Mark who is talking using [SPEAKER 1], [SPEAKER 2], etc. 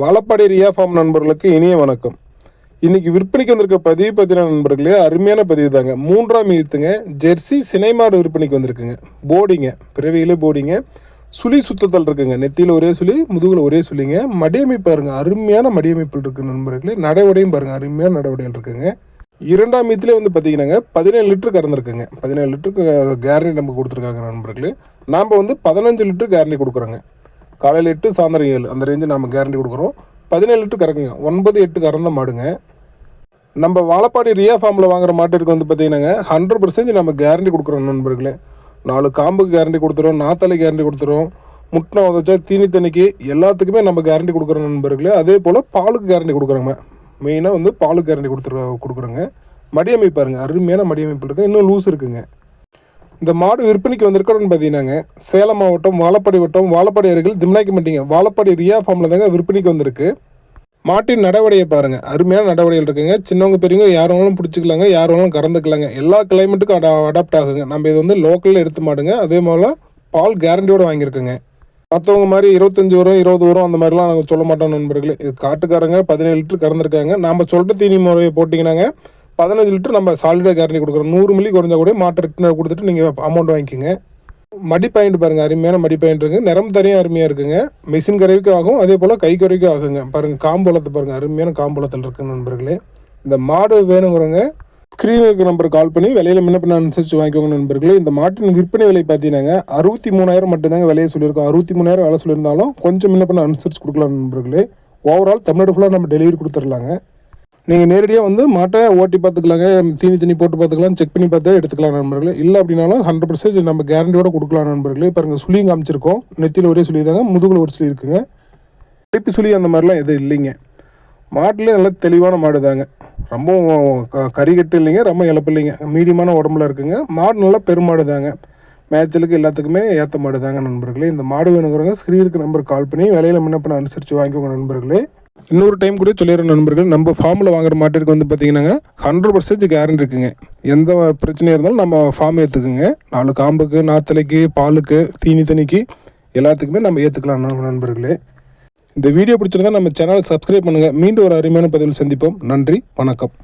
[SPEAKER 1] வளப்படை Riya form நண்பர்களுக்கு இனிய வணக்கம். இன்னைக்கு விற்பனைக்கு வந்திருக்க பதிவு பார்த்தீங்கன்னா நண்பர்களே அருமையான பதிவு தாங்க. மூன்றாம் ஈத்துங்க ஜெர்சி சினைமாடு விற்பனைக்கு வந்திருக்குங்க. போடிங்க பிறவியிலே போடிங்க. சுழி சுத்தத்தல் இருக்குங்க. நெத்தியில் ஒரே சுழி முதுகில் ஒரே சுழிங்க. மடியமைப்பு பாருங்க அருமையான மடியமைப்பில் இருக்கு நண்பர்களே. நடவடையும் பாருங்க அருமையான நடவடைகள் இருக்குங்க. இரண்டாம் மீத்திலே வந்து பார்த்தீங்கன்னாங்க பதினேழு லிட்டர் கறந்துருக்குங்க பதினேழு லிட்டருக்கு கேரண்டி நம்ம கொடுத்துருக்காங்க நண்பர்களே. நாம் வந்து பதினஞ்சு லிட்டர் கேரண்டி கொடுக்குறோங்க. காலையில் எட்டு சாயந்தரம் ஏழு. அந்த ரேஞ்சு நம்ம கேரண்டி கொடுக்குறோம். பதினேழு லிட்டர் கறக்குங்க. ஒன்பது எட்டு கறந்த மாடுங்க. நம்ம வாழப்பாடி ரியா ஃபார்மில் வாங்குற மாட்டிற்கு வந்து பார்த்தீங்கன்னாங்க ஹண்ட்ரட் பர்சன்டேஜ் நம்ம கேரண்டி கொடுக்குறோம் நண்பர்களே. நாலு காம்புக்கு கேரண்டி கொடுத்துறோம் நாத்தலை கேரண்டி கொடுத்துறோம். முட்டை உதச்சா தீனி தண்ணிக்கு எல்லாத்துக்குமே நம்ம கேரண்டி கொடுக்குறோம் நண்பர்களே. அதே போல் பாலுக்கு கேரண்டி கொடுக்குறோங்க. மெயினாக வந்து பாலுக்கு கேரண்டி கொடுத்துரு கொடுக்குறோங்க. மடியமைப்பு பாருங்க அருமையான மடியமைப்பு இருக்குது இன்னும் லூஸ் இருக்குங்க. இந்த மாடு விற்பனைக்கு வந்திருக்கிறோன்னு பார்த்தீங்கன்னாங்க சேலம் மாவட்டம் வாழப்பாடி வட்டம். வாழப்பாடி அருகில் திம்னாக்கி மட்டிங்க வாழப்பாடி ரியா ஃபார்மில் தாங்க விற்பனைக்கு வந்திருக்கு. மாட்டின் நடவடியை பாருங்க. அருமையான நடவடிக்கைகள் இருக்குங்க. சின்னவங்க பெரியவங்க யார் வேணாலும் பிடிச்சிக்கலாங்க யார் வேணாலும் கறந்துக்கலாங்க. எல்லா கிளைமேட்டுக்கும் அடா அடாப்ட் ஆகுங்க. நம்ம இது வந்து லோக்கலில் எடுத்து மாடுங்க. அதே போல் பால் கேரண்டியோடு வாங்கியிருக்குங்க. மற்றவங்க மாதிரி இருபத்தஞ்சி வரும் இருபது வரும் அந்த மாதிரிலாம் நாங்கள் சொல்ல மாட்டோம் நண்பர்களே. இது காட்டுக்காரங்க பதினேழு லிட்டர் கறந்துருக்காங்க. நம்ம சொல்கிற தீனி முறையை போட்டிங்கன்னாங்க. பதினஞ்சு லிட்டர் நம்ம சாலிடாக கேரண்டி கொடுக்குறோம். நூறு மில்லி குறைஞ்சா கூட மாட்டை ரிட்டர்ன் கொடுத்துட்டு நீங்கள் அமௌண்ட் வாங்கிக்கோங்க. மடி பாயிண்ட் பாருங்க அருமையான மடி பாயிண்ட் இருக்கு. நிறம் தனியாக அருமையாக இருக்குங்க. மிஷின் கரைக்கும் ஆகும் அதே போல் கை கரைக்கும் ஆகுங்க. பாருங்க காம்புலத்தை பாருங்கள் அருமையான காம்பலத்தில் இருக்கு நண்பர்களே. இந்த மாடு வேணுங்கிறவங்க ஸ்க்ரீனுக்கு நம்பர் கால் பண்ணி விலையில முன்ன அனுசரித்து அனுசரிச்சு வாங்கிக்கோங்க நண்பர்களே. இந்த மாட்டின் விற்பனை விலை பார்த்தீங்கன்னாங்க அறுபத்தி மூணாயிரம் மட்டும்தாங்க விலையை சொல்லியிருக்கோம். அறுபத்தி மூணாயிரம் விலை சொல்லியிருந்தாலும் கொஞ்சம் முன்ன அனுசரித்து அனுசரிச்சு கொடுக்கலாம் நண்பர்களே. ஓவரால் தமிழ்நாடு ஃபுல்லாக நம்ம டெலிவரி கொடுத்துடலாங்க. நீங்கள் நேரடியாக வந்து மாட்டை ஓட்டி பார்த்துக்கலாங்க தீனி தீனி போட்டு பார்த்துக்கலாம் செக் பண்ணி பார்த்து எடுத்துக்கலாம் நண்பர்களே. இல்லை அப்படின்னாலும் ஹண்ட்ரட் பர்சன்டேஜ் நம்ம கேரண்டியோட கொடுக்கலாம் நண்பர்களே. பாருங்க சுழியும் காமிச்சிருக்கோம். நெத்தியில் ஒரே சுழி தாங்க முதுகில் ஒரு சுழி இருக்குங்க. திருப்பி சுழி அந்த மாதிரிலாம் எதுவும் இல்லைங்க. மாட்டிலே நல்லா தெளிவான மாடு தாங்க. ரொம்ப க- கறிகட்டு இல்லைங்க ரொம்ப இழப்பு இல்லைங்க. மீடியமான உடம்புல இருக்குங்க. மாடு நல்லா பெருமாடு தாங்க. மேய்ச்சலுக்கு எல்லாத்துக்குமே ஏற்ற மாடு தாங்க நண்பர்களே. இந்த மாடு வேணுங்கிறவங்க ஸ்க்ரீனுக்கு நம்பர் கால் பண்ணி விலையில முன்ன பண்ண அனுசரித்து வாங்கிக்கோங்க நண்பர்களே. இன்னொரு டைம் கூட சொல்லிடுற நண்பர்கள். நம்ம ஃபார்மில் வாங்குற மாட்டிற்கு வந்து பார்த்தீங்கன்னாங்க ஹண்ட்ரட் பர்சன்டேஜ் கேரண்டி இருக்குங்க. எந்த பிரச்சனையாக இருந்தாலும் நம்ம ஃபார்ம் ஏற்றுக்குங்க நாலு காம்புக்கு நாத்தலைக்கு பாலுக்கு தீனி தனிக்கு எல்லாத்துக்குமே நம்ம ஏற்றுக்கலாம் நண்பர்களே. இந்த வீடியோ பிடிச்சிருந்தா நம்ம சேனலை சப்ஸ்கிரைப் பண்ணுங்கள் மீண்டும் ஒரு அருமையான பதிவில் சந்திப்போம். நன்றி வணக்கம்.